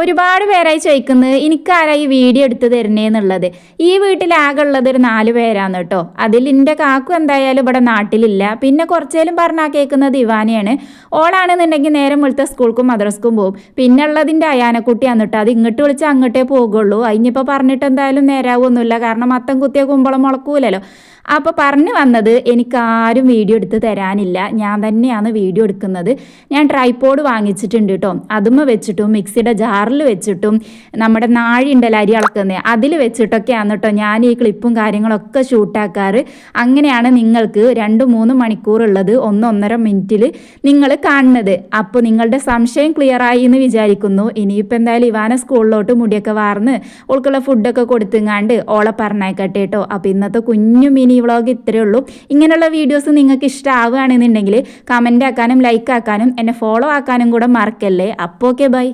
ഒരുപാട് പേരായി ചോദിക്കുന്നത് എനിക്കാരാ ഈ വീഡിയോ എടുത്ത് തരണേന്നുള്ളത് ഈ വീട്ടിലാകെ ഉള്ളത് ഒരു നാല് പേരാണ് കേട്ടോ. അതിൽ എന്റെ കാക്കു എന്തായാലും ഇവിടെ നാട്ടിലില്ല. പിന്നെ കുറച്ചേലും പറഞ്ഞാൽ കേൾക്കുന്നത് ഇവാനെയാണ്. ഓളാണെന്നുണ്ടെങ്കിൽ നേരം വെളുത്ത സ്കൂൾക്കും മദ്രസ്ക്കും പോകും. പിന്നെ ഉള്ളതിന്റെ അയാനക്കുട്ടിയാണ് കേട്ടോ. അത് ഇങ്ങോട്ട് വിളിച്ചാൽ അങ്ങോട്ടേ പോകുള്ളൂ. അതിനിപ്പോൾ പറഞ്ഞിട്ട് എന്തായാലും നേരാവൊന്നുമില്ല. കാരണം മത്തം കുത്തിയ കുമ്പളം മുളക്കൂലല്ലോ. അപ്പോൾ പറഞ്ഞു വന്നത് എനിക്കാരും വീഡിയോ എടുത്ത് തരാനില്ല. ഞാൻ തന്നെയാണ് വീഡിയോ എടുക്കുന്നത്. ഞാൻ ട്രൈപോഡ് വാങ്ങിച്ചിട്ടുണ്ട് കേട്ടോ. അതുമ്മ വെച്ചിട്ടും മിക്സിയുടെ ജാറിൽ വെച്ചിട്ടും നമ്മുടെ നാഴി ഉണ്ടല്ലോ അരി അളക്കുന്നത് അതിൽ വെച്ചിട്ടൊക്കെയാണ് കേട്ടോ ഞാൻ ഈ ക്ലിപ്പും കാര്യങ്ങളൊക്കെ ഷൂട്ടാക്കാറ് അങ്ങനെയാണ് നിങ്ങൾക്ക് രണ്ട് മൂന്ന് മണിക്കൂറുള്ളത് ഒന്നൊന്നര മിനിറ്റിൽ നിങ്ങൾ കാണുന്നത്. അപ്പോൾ നിങ്ങളുടെ സംശയം ക്ലിയർ ആയി എന്ന് വിചാരിക്കുന്നു. ഇനിയിപ്പോൾ എന്തായാലും ഇവാന സ്കൂളിലോട്ട് മുടിയൊക്കെ വാർന്ന് ഓൾക്കുള്ള ഫുഡൊക്കെ കൊടുത്തുങ്ങാണ്ട് ഓളെ പറഞ്ഞേക്കട്ടെ കേട്ടോ അപ്പോൾ ഇന്നത്തെ കുഞ്ഞു മിനി വ്ളോഗ് ഇത്രയേ ഉള്ളൂ. ഇങ്ങനെയുള്ള വീഡിയോസ് നിങ്ങൾക്ക് ഇഷ്ടമാവുകയാണെന്നുണ്ടെങ്കിൽ കമന്റ് ആക്കാനും ലൈക്ക് ആക്കാനും എന്നെ ഫോളോ ആക്കാനും കൂടെ മറക്കല്ലേ. അപ്പോൾ ഓക്കെ ബൈ